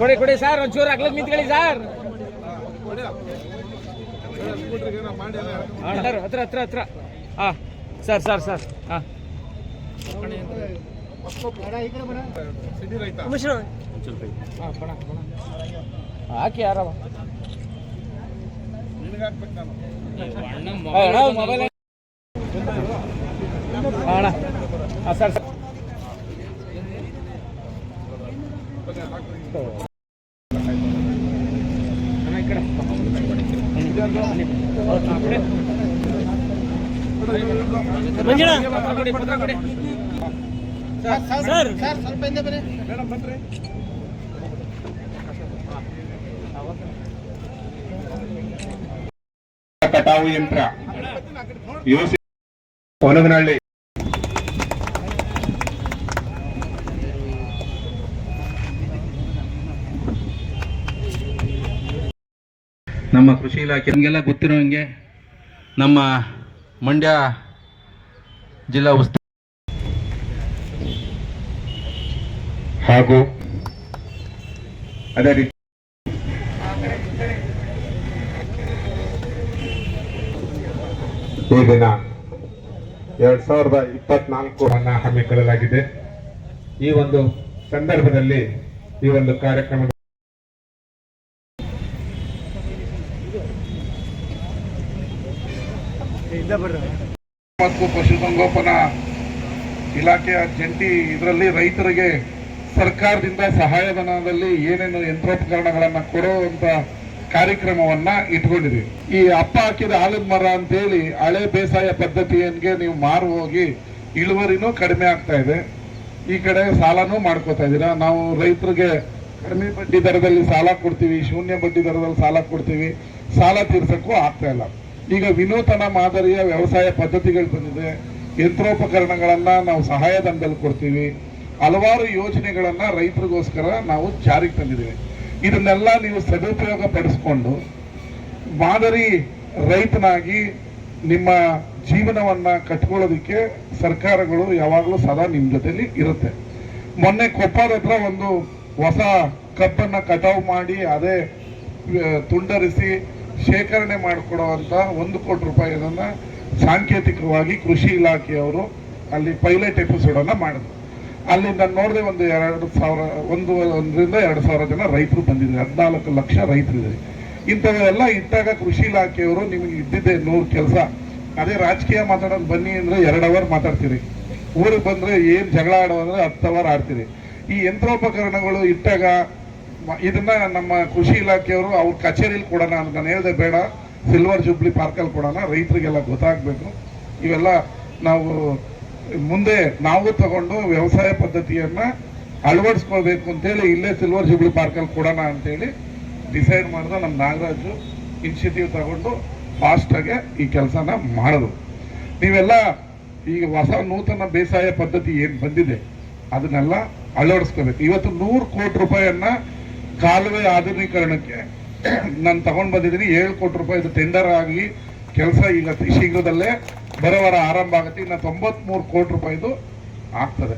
ಕೊಡಿ ಕೊಡಿ ಸರ್ ಒಂಚೂರು ಅಗ್ಲಕ್ ನಿಂತ್ಕೊಳ್ಳಿ ಸರ್. ಸರ್ ಹತ್ರ ಹತ್ರ ಹತ್ರ ಹಾಂ ಸರ್ ಸರ್ ಸರ್. ಹಾಂ. ಹಾಕಿ ಯಾರವ? ಅಣ್ಣ, ಮೊಬೈಲ್ ಹಾಂ ಸರ್ ಸರ್ ಅಣ್ಣ, ಈ ಕಡೆ. ಆ ಕಡೆ. ಪತ್ರ ಕೊಡಿ, ಪತ್ರ ಕೊಡಿ. Sir sir. ಸ್ವಲ್ಪ ಹಿಂದೆ ಬನ್ನಿ. ಕಟಾವು ಯಂತ್ರ. ಯೋಸಿ ಹೊನಗನಹಳ್ಳಿ ನಮ್ಮ ಕೃಷಿ ಇಲಾಖೆ ನಿಮಗೆಲ್ಲ ಗೊತ್ತಿರೋ ಹಂಗೆ ನಮ್ಮ ಮಂಡ್ಯ ಜಿಲ್ಲಾ ಉಸ್ತುವಾರಿ ಹಾಗೂ ಅದೇ ರೀತಿ ಈ ದಿನ ಎರಡ್ ಸಾವಿರದ ಇಪ್ಪತ್ನಾಲ್ಕು ಅನ್ನ ಹಮ್ಮಿಕೊಳ್ಳಲಾಗಿದೆ ಈ ಒಂದು ಸಂದರ್ಭದಲ್ಲಿ ಈ ಒಂದು ಮತ್ತು ಪಶುಸಂಗೋಪನಾ ಇಲಾಖೆಯ ಜಂಟಿ ಇದರಲ್ಲಿ ರೈತರಿಗೆ ಸರ್ಕಾರದಿಂದ ಸಹಾಯಧನದಲ್ಲಿ ಏನೇನು ಯಂತ್ರೋಪಕರಣಗಳನ್ನು ಕೊಡುವಂತ ಕಾರ್ಯಕ್ರಮವನ್ನ ಇಟ್ಕೊಂಡಿದೆ ಈ ಅಪ್ಪ ಹಾಕಿದ ಆಲದ ಮರ ಅಂತೇಳಿ ಹಳೆ ಬೇಸಾಯ ಪದ್ಧತಿಯನ್ಗೆ ನೀವು ಮಾರು ಹೋಗಿ ಇಳುವರಿನೂ ಕಡಿಮೆ ಆಗ್ತಾ ಇದೆ. ಈ ಕಡೆ ಸಾಲನೂ ಮಾಡ್ಕೋತಾ ಇದ್ದೀರಾ ನಾವು ರೈತರಿಗೆ ಕಡಿಮೆ ಬಡ್ಡಿ ದರದಲ್ಲಿ ಸಾಲ ಕೊಡ್ತೀವಿ, ಶೂನ್ಯ ಬಡ್ಡಿ ದರದಲ್ಲಿ ಸಾಲ ಕೊಡ್ತೀವಿ. ಸಾಲ ತೀರ್ಸಕ್ಕೂ ಆಗ್ತಾ ಇಲ್ಲ. ಈಗ ವಿನೂತನ ಮಾದರಿಯ ವ್ಯವಸಾಯ ಪದ್ಧತಿಗಳು ಬಂದಿದೆ. ಯಂತ್ರೋಪಕರಣಗಳನ್ನು ನಾವು ಸಹಾಯಧನದಲ್ಲಿ ಕೊಡ್ತೀವಿ. ಹಲವಾರು ಯೋಜನೆಗಳನ್ನು ರೈತರಿಗೋಸ್ಕರ ನಾವು ಜಾರಿಗೆ ತಂದಿದ್ದೇವೆ. ಇದನ್ನೆಲ್ಲ ನೀವು ಸದುಪಯೋಗ ಪಡಿಸ್ಕೊಂಡು ಮಾದರಿ ರೈತನಾಗಿ ನಿಮ್ಮ ಜೀವನವನ್ನ ಕಟ್ಕೊಳ್ಳೋದಕ್ಕೆ ಸರ್ಕಾರಗಳು ಯಾವಾಗಲೂ ಸದಾ ನಿಮ್ಮ ಜೊತೆಯಲ್ಲಿ ಇರುತ್ತೆ. ಮೊನ್ನೆ ಕೊಪ್ಪದ ಹತ್ರ ಒಂದು ಹೊಸ ಕಬ್ಬನ್ನ ಕಟಾವು ಮಾಡಿ ಅದೇ ತುಂಡರಿಸಿ ಶೇಖರಣೆ ಮಾಡಿಕೊಡುವಂತ ಒಂದು ಕೋಟಿ ರೂಪಾಯಿಯನ್ನು ಸಾಂಕೇತಿಕವಾಗಿ ಕೃಷಿ ಇಲಾಖೆಯವರು ಅಲ್ಲಿ ಪೈಲಟ್ ಎಪಿಸೋಡ್ ಅನ್ನ ಮಾಡಿದ್ರು. ಅಲ್ಲಿಂದ ನಾನು ನೋಡಿದೆ ಒಂದು ಎರಡು ಸಾವಿರ, ಒಂದು, ಒಂದರಿಂದ ಎರಡು ಸಾವಿರ ಜನ ರೈತರು ಬಂದಿದ್ದಾರೆ. ಹದಿನಾಲ್ಕು ಲಕ್ಷ ರೈತರಿದ್ದಾರೆ. ಇಂಥವೆಲ್ಲ ಇಟ್ಟಾಗ ಕೃಷಿ ಇಲಾಖೆಯವರು ನಿಮಗೆ ಇದ್ದಿದ್ದೆ ನೂರು ಕೆಲಸ. ಅದೇ ರಾಜಕೀಯ ಮಾತಾಡೋದು ಬನ್ನಿ ಅಂದ್ರೆ ಎರಡು ಅವರ್ ಮಾತಾಡ್ತೀರಿ. ಊರಿಗೆ ಬಂದ್ರೆ ಏನು ಜಗಳ ಆಡೋ ಅಂದ್ರೆ ಹತ್ತು ಅವರ್ ಆಡ್ತೀರಿ. ಈ ಯಂತ್ರೋಪಕರಣಗಳು ಇಟ್ಟಾಗ ಇದನ್ನ ನಮ್ಮ ಕೃಷಿ ಇಲಾಖೆಯವರು ಅವ್ರ ಕಚೇರಿಲಿ ಕೊಡೋಣ ಅಂತ ನಾನು ಹೇಳಿದೆ, ಬೇಡ. ಸಿಲ್ವರ್ ಜುಬ್ಲಿ ಪಾರ್ಕಲ್ಲಿ ಕೊಡೋಣ, ರೈತರಿಗೆಲ್ಲ ಗೊತ್ತಾಗಬೇಕು. ಇವೆಲ್ಲ ನಾವು ಮುಂದೆ ನಾವು ತಗೊಂಡು ವ್ಯವಸಾಯ ಪದ್ಧತಿಯನ್ನ ಅಳವಡಿಸ್ಕೊಳ್ಬೇಕು ಅಂತೇಳಿ ಇಲ್ಲೇ ಸಿಲ್ವರ್ ಜುಬ್ಲಿ ಪಾರ್ಕಲ್ಲಿ ಕೊಡೋಣ ಅಂತೇಳಿ ಡಿಸೈಡ್ ಮಾಡಿದ ನಮ್ಮ ನಾಗರಾಜು ಇನಿಷಿಯೇಟಿವ್ ತಗೊಂಡು ಫಾಸ್ಟಾಗೆ ಈ ಕೆಲಸನ ಮಾಡಿದ್ರು ನೀವೆಲ್ಲ ಈಗ ಹೊಸ ನೂತನ ಬೇಸಾಯ ಪದ್ಧತಿ ಏನು ಬಂದಿದೆ, ಅದನ್ನೆಲ್ಲ ಅಳವಡಿಸ್ಕೋಬೇಕು ಇವತ್ತು ನೂರು ಕೋಟಿ ರೂಪಾಯಿಯನ್ನ ಕಾಲುವೆ ಆಧುನೀಕರಣಕ್ಕೆ ನಾನು ತಗೊಂಡ್ ಬಂದಿದ್ದೀನಿ ಏಳು ಕೋಟಿ ರೂಪಾಯಿ ಟೆಂಡರ್ ಆಗಿ ಕೆಲಸ ಈಗ ಶೀಘ್ರದಲ್ಲೇ ಬರೋ ಆರಂಭ ಆಗುತ್ತೆ, ಇನ್ನು ತೊಂಬತ್ಮೂರು ಕೋಟಿ ರೂಪಾಯಿದು ಆಗ್ತದೆ.